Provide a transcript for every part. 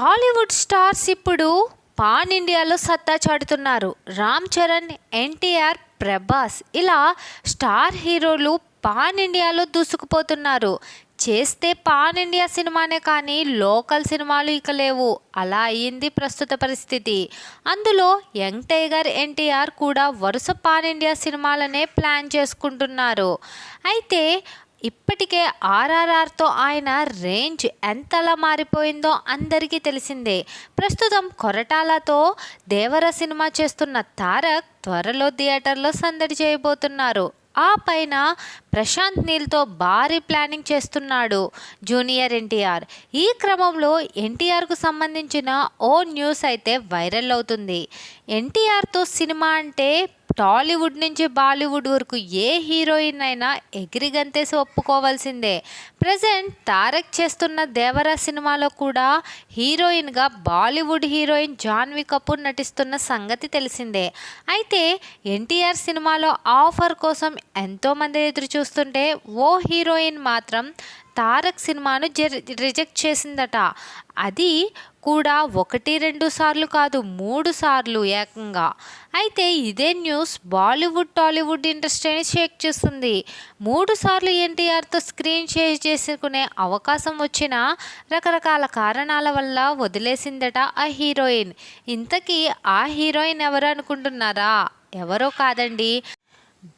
Tollywood stars ఇప్పుడు pan ఇండియాలో సత్తా చాటుతున్నారు. రామ్ చరణ్ ఎన్టీఆర్ ప్రభాస్ ఇలా స్టార్ హీరోలు పాన్ ఇండియాలో దూసుకుపోతున్నారు. చేస్తే పాన్ ఇండియా సినిమానే కానీ లోకల్ సినిమాలు ఇక లేవు. అలా అయ్యింది ప్రస్తుత పరిస్థితి. అందులో యంగ్ టైగర్ ఎన్టీఆర్ కూడా వరుస పాన్ ఇండియా సినిమాలనే ప్లాన్ చేసుకుంటున్నారు. అయితే ఇప్పటికే ఆర్ఆర్ఆర్తో ఆయన రేంజ్ ఎంతలా మారిపోయిందో అందరికీ తెలిసిందే. ప్రస్తుతం కొరటాలతో దేవర సినిమా చేస్తున్న తారక్ త్వరలో థియేటర్లో సందడి చేయబోతున్నారు. ఆ పైన ప్రశాంత్ నీల్తో భారీ ప్లానింగ్ చేస్తున్నాడు జూనియర్ ఎన్టీఆర్. ఈ క్రమంలో ఎన్టీఆర్కు సంబంధించిన ఓ న్యూస్ అయితే వైరల్ అవుతుంది. ఎన్టీఆర్తో సినిమా అంటే టాలీవుడ్ నుంచి బాలీవుడ్ వరకు ఏ హీరోయిన్ అయినా ఎగిరిగంతేసి ఒప్పుకోవాల్సిందే. ప్రజెంట్ తారక్ చేస్తున్న దేవరా సినిమాలో కూడా హీరోయిన్గా బాలీవుడ్ హీరోయిన్ జాన్వీ కపూర్ నటిస్తున్న సంగతి తెలిసిందే. అయితే ఎన్టీఆర్ సినిమాలో ఆఫర్ కోసం ఎంతోమంది ఎదురు చూస్తుంటే ఓ హీరోయిన్ మాత్రం తారక్ సినిమాను రిజెక్ట్ చేసిందట. అది కూడా ఒకటి రెండు సార్లు కాదు మూడు సార్లు ఏకంగా. అయితే ఇదే న్యూస్ బాలీవుడ్ టాలీవుడ్ ఇండస్ట్రీని షేక్ చేస్తుంది. మూడు సార్లు ఎన్టీఆర్తో స్క్రీన్ షేర్ చేసుకునే అవకాశం వచ్చిన రకరకాల కారణాల వల్ల వదిలేసిందట ఆ హీరోయిన్. ఇంతకీ ఆ హీరోయిన్ ఎవరు అనుకుంటున్నారా? ఎవరో కాదండి.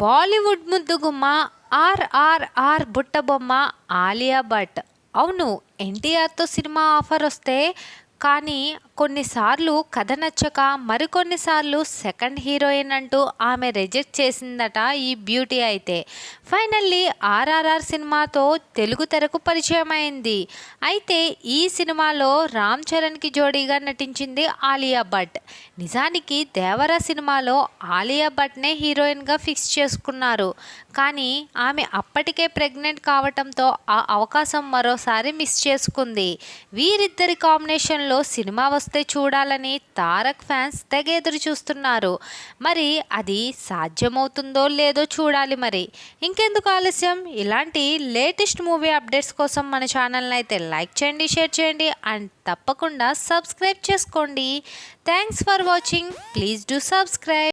బాలీవుడ్ ముద్దుగుమ్మ ఆర్ఆర్ఆర్ బుట్టబొమ్మ ఆలియా భట్. అవును ఎన్టీఆర్తో సినిమా ఆఫర్ వస్తే కానీ కొన్నిసార్లు కథ నచ్చక మరికొన్నిసార్లు సెకండ్ హీరోయిన్ అంటూ ఆమె రిజెక్ట్ చేసిందట ఈ బ్యూటీ అయితే. ఫైనల్లీ ఆర్ఆర్ఆర్ సినిమాతో తెలుగు తెరకు పరిచయం అయింది అయితే ఈ సినిమాలో రామ్ చరణ్కి జోడీగా నటించింది ఆలియా భట్. నిజానికి దేవరా సినిమాలో ఆలియా భట్నే హీరోయిన్గా ఫిక్స్ చేసుకున్నారు. కానీ ఆమె అప్పటికే ప్రెగ్నెంట్ కావటంతో ఆ అవకాశం మరోసారి మిస్ చేసుకుంది. వీరిద్దరి కాంబినేషన్లో సినిమా వస్తే చూడాలని తారక్ ఫ్యాన్స్ తెగ ఎదురు చూస్తున్నారు. మరి అది సాధ్యమవుతుందో లేదో చూడాలి మరి. ఇంకెందుకు ఆలస్యం? ఇలాంటి లేటెస్ట్ మూవీ అప్డేట్స్ కోసం మన ఛానల్ని అయితే లైక్ చేయండి షేర్ చేయండి అండ్ తప్పకుండా సబ్స్క్రైబ్ చేసుకోండి. Thanks for watching. Please do subscribe.